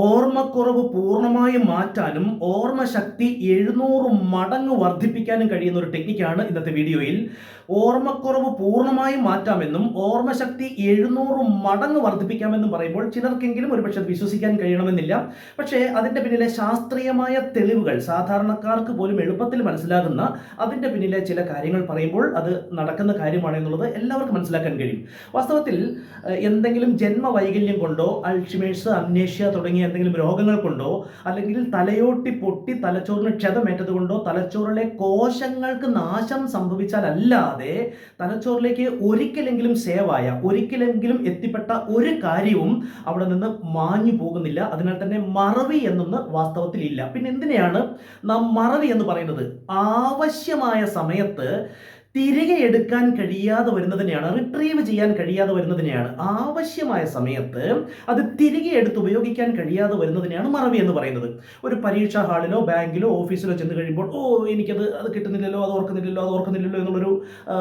ഓർമ്മക്കുറവ് പൂർണമായും മാറ്റാനും ഓർമ്മശക്തി എഴുന്നൂറ് മടങ്ങ് വർദ്ധിപ്പിക്കാനും കഴിയുന്ന ഒരു ടെക്നിക്കാണ് ഇന്നത്തെ വീഡിയോയിൽ. ഓർമ്മക്കുറവ് പൂർണമായും മാറ്റാമെന്നും ഓർമ്മശക്തി എഴുന്നൂറ് മടങ്ങ് വർദ്ധിപ്പിക്കാമെന്നും പറയുമ്പോൾ ചിലർക്കെങ്കിലും ഒരുപക്ഷെ വിശ്വസിക്കാൻ കഴിയണമെന്നില്ല. പക്ഷേ അതിന്റെ പിന്നിലെ ശാസ്ത്രീയമായ തെളിവുകൾ സാധാരണക്കാർക്ക് പോലും എളുപ്പത്തിൽ മനസ്സിലാകുന്ന അതിന്റെ പിന്നിലെ ചില കാര്യങ്ങൾ പറയുമ്പോൾ അത് നടക്കുന്ന കാര്യമാണ് എന്നുള്ളത് എല്ലാവർക്കും മനസ്സിലാക്കാൻ കഴിയും. വാസ്തവത്തിൽ എന്തെങ്കിലും ജന്മവൈകല്യം കൊണ്ടോ അൾഷിമേഴ്സ് അമ്നേഷ്യ തുടങ്ങിയ എന്തെങ്കിലും രോഗങ്ങൾ കൊണ്ടോ അല്ലെങ്കിൽ തലയോട്ടി പൊട്ടി തലച്ചോറിന് ക്ഷതമേറ്റത് കൊണ്ടോ തലച്ചോറിലെ കോശങ്ങൾക്ക് നാശം സംഭവിച്ചാലല്ലാതെ തലച്ചോറിലേക്ക് ഒരിക്കലെങ്കിലും സേവായ ഒരിക്കലെങ്കിലും എത്തിപ്പെട്ട ഒരു കാര്യവും അവിടെ നിന്ന് മാഞ്ഞു പോകുന്നില്ല. അതിനാൽ തന്നെ മറവി എന്നൊന്ന് വാസ്തവത്തിൽ ഇല്ല. പിന്നെ എന്തിനെയാണ് നാം മറവി എന്ന് പറയുന്നത്? ആവശ്യമായ സമയത്ത് തിരികെ എടുക്കാൻ കഴിയാതെ വരുന്നതിനെയാണ് റിട്രീവ് ചെയ്യാൻ കഴിയാതെ വരുന്നതിനെയാണ്. ആവശ്യമായ സമയത്ത് അത് തിരികെ എടുത്ത് ഉപയോഗിക്കാൻ കഴിയാതെ വരുന്നതിനെയാണ് മറവി എന്ന് പറയുന്നത്. ഒരു പരീക്ഷാ ഹാളിലോ ബാങ്കിലോ ഓഫീസിലോ ചെന്ന് കഴിയുമ്പോൾ ഓ എനിക്കത് അത് കിട്ടുന്നില്ലല്ലോ അത് ഓർക്കുന്നില്ലല്ലോ അത് ഓർക്കുന്നില്ലല്ലോ എന്നുള്ളൊരു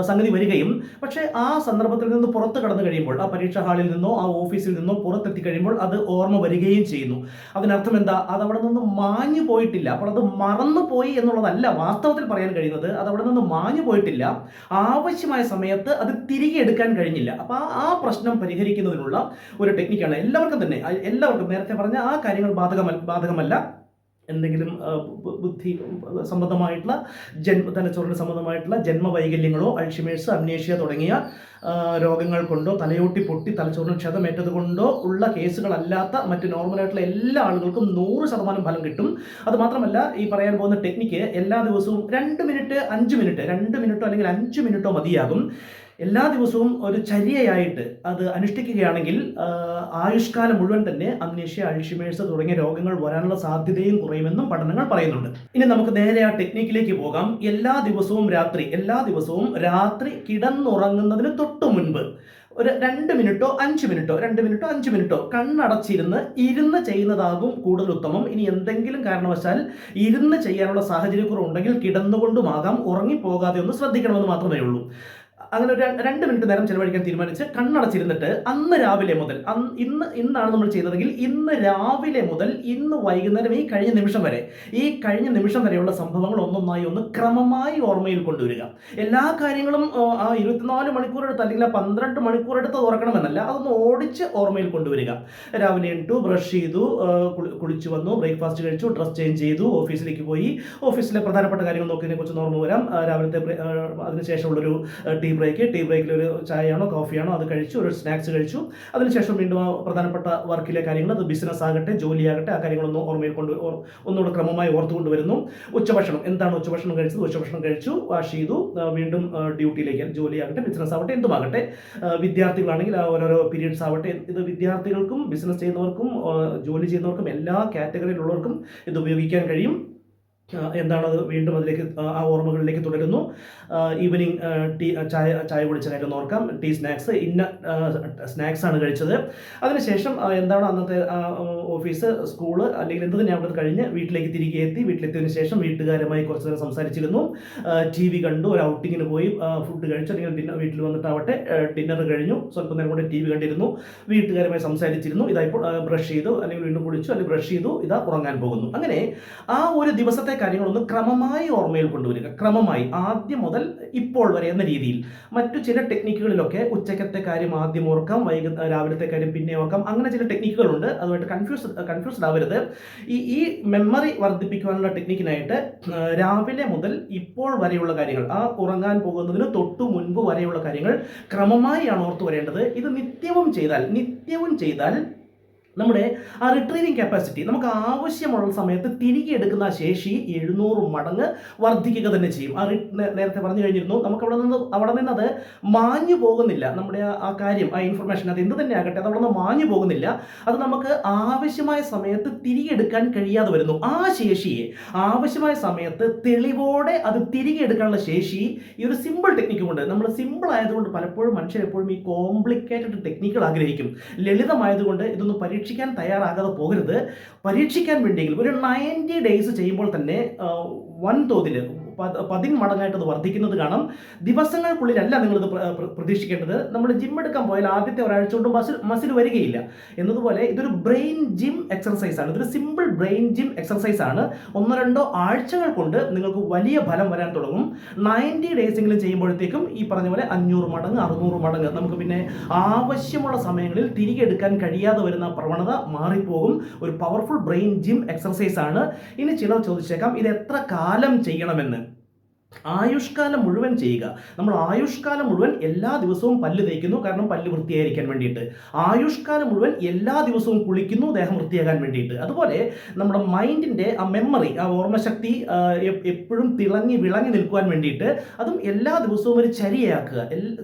സംഗതി വരികയും പക്ഷേ ആ സന്ദർഭത്തിൽ നിന്ന് പുറത്ത് കടന്നു കഴിയുമ്പോൾ ആ പരീക്ഷാ ഹാളിൽ നിന്നോ ആ ഓഫീസിൽ നിന്നോ പുറത്തെത്തി കഴിയുമ്പോൾ അത് ഓർമ്മ വരികയും ചെയ്യുന്നു. അതിനർത്ഥം എന്താ? അത് അവിടെ നിന്ന് മാഞ്ഞു പോയിട്ടില്ല. അപ്പോൾ അത് മറന്നു പോയി എന്നുള്ളതല്ല വാസ്തവത്തിൽ പറയാൻ കഴിയുന്നത്. അത് അവിടെ നിന്ന് മാഞ്ഞു പോയിട്ടില്ല. ആവശ്യമായ സമയത്ത് അത് തിരികെ എടുക്കാൻ കഴിഞ്ഞില്ല. അപ്പോൾ ആ പ്രശ്നം പരിഹരിക്കുന്നതിനുള്ള ഒരു ടെക്നിക്കാണ് എല്ലാവർക്കും തന്നെ എല്ലാവർക്കും നേരത്തെ പറഞ്ഞ ആ കാര്യങ്ങൾ ബാധകമല്ല ബാധകമല്ല. എന്തെങ്കിലും ബുദ്ധി സംബന്ധമായിട്ടുള്ള ജന്മ തലച്ചോറിന് സംബന്ധമായിട്ടുള്ള ജന്മവൈകല്യങ്ങളോ അൾഷിമേഴ്സ് അമ്നേഷ്യ തുടങ്ങിയ രോഗങ്ങൾ കൊണ്ടോ തലയോട്ടി പൊട്ടി തലച്ചോറിന് ക്ഷതമേറ്റത് കൊണ്ടോ ഉള്ള കേസുകളല്ലാത്ത മറ്റ് നോർമലായിട്ടുള്ള എല്ലാ ആളുകൾക്കും നൂറ് ശതമാനം ഫലം കിട്ടും. അത് മാത്രമല്ല ഈ പറയാൻ പോകുന്ന ടെക്നിക്ക് എല്ലാ ദിവസവും രണ്ട് മിനിറ്റ് അഞ്ച് മിനിറ്റ് രണ്ട് മിനിറ്റോ അല്ലെങ്കിൽ അഞ്ച് മിനിറ്റോ മതിയാകും. എല്ലാ ദിവസവും ഒരു ചര്യയായിട്ട് അത് അനുഷ്ഠിക്കുകയാണെങ്കിൽ ആയുഷ്കാലം മുഴുവൻ തന്നെ അമ്നേഷ്യ അൾഷിമേഴ്സ് തുടങ്ങിയ രോഗങ്ങൾ വരാനുള്ള സാധ്യതയും കുറയുമെന്നും പഠനങ്ങൾ പറയുന്നുണ്ട്. ഇനി നമുക്ക് നേരെ ആ ടെക്നിക്കിലേക്ക് പോകാം. എല്ലാ ദിവസവും രാത്രി എല്ലാ ദിവസവും രാത്രി കിടന്നുറങ്ങുന്നതിന് തൊട്ടു മുൻപ് ഒരു രണ്ട് മിനിറ്റോ അഞ്ച് മിനിറ്റോ രണ്ട് മിനിറ്റോ അഞ്ച് മിനിറ്റോ കണ്ണടച്ചിരുന്ന് ഇരുന്ന് ചെയ്യുന്നതാകും കൂടുതൽ ഉത്തമം. ഇനി എന്തെങ്കിലും കാരണവശാൽ ഇരുന്ന് ചെയ്യാനുള്ള സാഹചര്യക്കുറവുണ്ടെങ്കിൽ കിടന്നുകൊണ്ടുമാകാം ഉറങ്ങിപ്പോകാതെ ഒന്ന് ശ്രദ്ധിക്കണമെന്ന് മാത്രമേ ഉള്ളൂ. അങ്ങനെ ഒരു രണ്ട് മിനിറ്റ് നേരം ചെലവഴിക്കാൻ തീരുമാനിച്ച് കണ്ണടച്ചിരുന്നിട്ട് അന്ന് രാവിലെ മുതൽ ഇന്ന് ഇന്നാണ് നമ്മൾ ചെയ്തതെങ്കിൽ ഇന്ന് രാവിലെ മുതൽ ഇന്ന് വൈകുന്നേരം ഈ കഴിഞ്ഞ നിമിഷം വരെ ഈ കഴിഞ്ഞ നിമിഷം വരെയുള്ള സംഭവങ്ങൾ ഒന്നൊന്നായി ഒന്ന് ക്രമമായി ഓർമ്മയിൽ കൊണ്ടുവരിക. എല്ലാ കാര്യങ്ങളും ആ, ഇരുപത്തിനാല് മണിക്കൂർ എടുത്ത് അല്ലെങ്കിൽ ആ പന്ത്രണ്ട് മണിക്കൂർ എടുത്ത് അതൊന്ന് ഓടിച്ച് ഓർമ്മയിൽ കൊണ്ടുവരിക. രാവിലെ എട്ടു ബ്രഷ് ചെയ്തു കുളിച്ചു വന്നു ബ്രേക്ക്ഫാസ്റ്റ് കഴിച്ചു ഡ്രസ് ചേഞ്ച് ചെയ്തു ഓഫീസിലേക്ക് പോയി. ഓഫീസിലെ പ്രധാനപ്പെട്ട കാര്യങ്ങൾ നോക്കിയതിനെ കുറിച്ച് ഓർമ്മ വരാം. രാവിലത്തെ അതിനുശേഷമുള്ളൊരു ടീ ബ്രേക്ക് ടീ ബ്രേക്കിൽ ഒരു ചായയാണോ കോഫിയാണോ അത് കഴിച്ചു ഒരു സ്നാക്സ് കഴിച്ചു. അതിനുശേഷം വീണ്ടും ആ പ്രധാനപ്പെട്ട വർക്കിലെ കാര്യങ്ങൾ അത് ബിസിനസ് ആകട്ടെ ജോലിയാകട്ടെ ആ കാര്യങ്ങളൊന്നും ഓർമ്മയിൽ കൊണ്ട് ഒന്നുകൂടെ ക്രമമായി ഓർത്തുകൊണ്ട് വരുന്നു. ഉച്ചഭക്ഷണം എന്താണ് ഉച്ചഭക്ഷണം കഴിച്ചത്? ഉച്ചഭക്ഷണം കഴിച്ചു വാഷ് ചെയ്തു വീണ്ടും ഡ്യൂട്ടിയിലേക്ക് ജോലിയാകട്ടെ ബിസിനസ് ആവട്ടെ എന്തുമാകട്ടെ. വിദ്യാർത്ഥികളാണെങ്കിൽ ആ ഓരോരോ പീരീഡ്സ് ആവട്ടെ ഇത് വിദ്യാർത്ഥികൾക്കും ബിസിനസ് ചെയ്യുന്നവർക്കും ജോലി ചെയ്യുന്നവർക്കും എല്ലാ കാറ്റഗറിയിലുള്ളവർക്കും ഇത് ഉപയോഗിക്കാൻ കഴിയും. എന്താണത് വീണ്ടും അതിലേക്ക് ആ, ഓർമ്മകളിലേക്ക് തുടരുന്നു. ഈവനിങ് ടീ ചായ ചായ കുടിച്ച കാര്യം ഓർക്കാം. ടീ സ്നാക്സ് ഇന്ന സ്നാക്സ് ആണ് കഴിച്ചത്. അതിനുശേഷം എന്താണ് അന്നത്തെ ഓഫീസ് സ്കൂൾ അല്ലെങ്കിൽ എന്ത് തന്നെ അവിടെ കഴിഞ്ഞ് വീട്ടിലേക്ക് തിരികെ എത്തി. വീട്ടിലെത്തിയതിനു ശേഷം വീട്ടുകാരുമായി കുറച്ച് നേരം സംസാരിച്ചിരുന്നു. ടി വി കണ്ടു ഒരു ഔട്ടിങ്ങിന് പോയി. ഫുഡ് കഴിച്ചു. അല്ലെങ്കിൽ ഡിന്നർ വീട്ടിൽ വന്നിട്ടാവട്ടെ ഡിന്നർ കഴിഞ്ഞു. സ്വല്പം നേരം കൂടെ ടി വി കണ്ടിരുന്നു. വീട്ടുകാരുമായി സംസാരിച്ചിരുന്നു. ഇതാ ബ്രഷ് ചെയ്തു. അല്ലെങ്കിൽ വീണ്ടും കുളിച്ചു അല്ലെങ്കിൽ ബ്രഷ് ചെയ്തു. ഇതാ ഉറങ്ങാൻ പോകുന്നു. അങ്ങനെ ആ ഒരു ദിവസത്തെ കാര്യങ്ങളൊന്ന് ക്രമമായി ഓർമ്മയിൽ കൊണ്ടുവരിക. ക്രമമായി ആദ്യം മുതൽ ഇപ്പോൾ വരെ എന്ന രീതിയിൽ. മറ്റു ചില ടെക്നിക്കുകളിലൊക്കെ ഉച്ചക്കത്തെ കാര്യം ആദ്യം ഓർക്കാം. വൈകുന്നേരം രാവിലത്തെ കാര്യം പിന്നെ ഓർക്കാം. അങ്ങനെ ചില ടെക്നിക്കുകളുണ്ട് അതുമായിട്ട് കൺഫ്യൂസ് കൺഫ്യൂസ്ഡ് ആവരുത്. ഈ ഈ മെമ്മറി വർദ്ധിപ്പിക്കുവാനുള്ള ടെക്നിക്കിനായിട്ട് രാവിലെ മുതൽ ഇപ്പോൾ വരെയുള്ള കാര്യങ്ങൾ ആ ഉറങ്ങാൻ പോകുന്നതിന് തൊട്ടു മുൻപ് വരെയുള്ള കാര്യങ്ങൾ ക്രമമായാണ് ഓർത്തു വരേണ്ടത്. ഇത് നിത്യവും ചെയ്താൽ നിത്യവും ചെയ്താൽ നമ്മുടെ ആ റിട്രീവിങ് കപ്പാസിറ്റി നമുക്ക് ആവശ്യമുള്ള സമയത്ത് തിരികെ എടുക്കുന്ന ശേഷി എഴുന്നൂറ് മടങ്ങ് വർദ്ധിക്കുക തന്നെ ചെയ്യും. ആ നേരത്തെ പറഞ്ഞു കഴിഞ്ഞിരുന്നു നമുക്ക് അവിടെ നിന്ന് അവിടെ നിന്ന് അത് മാഞ്ഞു പോകുന്നില്ല. നമ്മുടെ ആ- കാര്യം ആ ഇൻഫർമേഷൻ അത് എന്ത് തന്നെ ആകട്ടെ അത് അവിടെ നിന്ന് മാഞ്ഞു പോകുന്നില്ല. അത് നമുക്ക് ആവശ്യമായ സമയത്ത് തിരികെ എടുക്കാൻ കഴിയാതെ വരുന്നു. ആ ശേഷിയെ ആവശ്യമായ സമയത്ത് തെളിവോടെ അത് തിരികെ എടുക്കാനുള്ള ശേഷി ഈ ഒരു സിമ്പിൾ ടെക്നിക്ക് കൊണ്ട് നമ്മൾ സിമ്പിൾ ആയതുകൊണ്ട് പലപ്പോഴും മനുഷ്യരെപ്പോഴും ഈ കോംപ്ലിക്കേറ്റഡ് ടെക്നിക്കുകൾ ആഗ്രഹിക്കും. ലളിതമായതുകൊണ്ട് ഇതൊന്നും പരീക്ഷിക്കാൻ തയ്യാറാകാതെ പോകരുത്. പരീക്ഷിക്കാൻ വേണ്ടിയെങ്കിലും ഒരു നയന്റി ഡേയ്സ് ചെയ്യുമ്പോൾ തന്നെ വൻതോതിൽ പതിന്മടങ്ങായിട്ട് അത് വർദ്ധിക്കുന്നത് കാണാം. ദിവസങ്ങൾക്കുള്ളിലല്ല നിങ്ങളിത് പ്ര- പ്ര- പ്രതീക്ഷിക്കേണ്ടത്. നമ്മൾ ജിം എടുക്കാൻ പോയാൽ ആദ്യത്തെ ഒരാഴ്ച കൊണ്ട് മസിൽ മസിൽ വരികയില്ല. എന്നതുപോലെ ഇതൊരു ബ്രെയിൻ ജിം എക്സർസൈസ് ആണ്. ഇതൊരു സിമ്പിൾ ബ്രെയിൻ ജിം എക്സർസൈസ് ആണ്. ഒന്നോ രണ്ടോ ആഴ്ചകൾ കൊണ്ട് നിങ്ങൾക്ക് വലിയ ഫലം വരാൻ തുടങ്ങും. നയന്റി ഡേയ്സെങ്കിലും ചെയ്യുമ്പോഴത്തേക്കും ഈ പറഞ്ഞ പോലെ അഞ്ഞൂറ് മടങ്ങ് അറുന്നൂറ് മടങ്ങ് നമുക്ക് പിന്നെ ആവശ്യമുള്ള സമയങ്ങളിൽ തിരികെ എടുക്കാൻ കഴിയാതെ വരുന്ന പ്രവണത മാറിപ്പോകും. ഒരു പവർഫുൾ ബ്രെയിൻ ജിം എക്സർസൈസ് ആണ്. ഇനി ചിലർ ചോദിച്ചേക്കാം ഇത് എത്ര കാലം ചെയ്യണമെന്ന്? ആയുഷ്കാലം മുഴുവൻ ചെയ്യുക. നമ്മൾ ആയുഷ്കാലം മുഴുവൻ എല്ലാ ദിവസവും പല്ല് തേക്കുന്നു കാരണം പല്ല് വൃത്തിയായിരിക്കാൻ വേണ്ടിയിട്ട്. ആയുഷ്കാലം മുഴുവൻ എല്ലാ ദിവസവും കുളിക്കുന്നു ദേഹം വൃത്തിയാകാൻ വേണ്ടിയിട്ട്. അതുപോലെ നമ്മുടെ മൈൻഡിന്റെ ആ മെമ്മറി ആ ഓർമ്മശക്തി എപ്പോഴും തിളങ്ങി വിളങ്ങി നിൽക്കുവാൻ വേണ്ടിയിട്ട് അതും എല്ലാ ദിവസവും ഒരു ചരിയാക്കുക.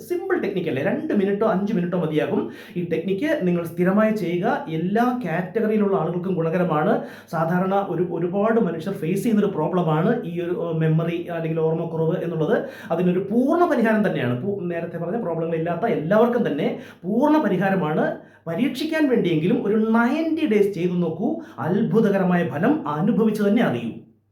സിമ്പിൾ ടെക്നിക്കല്ലേ രണ്ട് മിനിറ്റോ അഞ്ച് മിനിറ്റോ മതിയാകും. ഈ ടെക്നിക്ക് നിങ്ങൾ സ്ഥിരമായി ചെയ്യുക. എല്ലാ കാറ്റഗറിയിലുള്ള ആളുകൾക്കും ഗുണകരമാണ്. സാധാരണ ഒരു ഒരുപാട് മനുഷ്യർ ഫേസ് ചെയ്യുന്നൊരു പ്രോബ്ലമാണ് ഈ ഒരു മെമ്മറി അല്ലെങ്കിൽ ഓർമ്മക്കുറവ് എന്നുള്ളത് അതിനൊരു പൂർണ പരിഹാരം തന്നെയാണ്. നേരത്തെ പറഞ്ഞ പ്രോബ്ലങ്ങൾ ഇല്ലാത്ത എല്ലാവർക്കും തന്നെ പൂർണ പരിഹാരമാണ്. പരീക്ഷിക്കാൻ വേണ്ടിയെങ്കിലും ഒരു നയന്റി ഡേയ്സ് ചെയ്തു നോക്കൂ. അത്ഭുതകരമായ ഫലം അനുഭവിച്ചു തന്നെ അറിയൂ.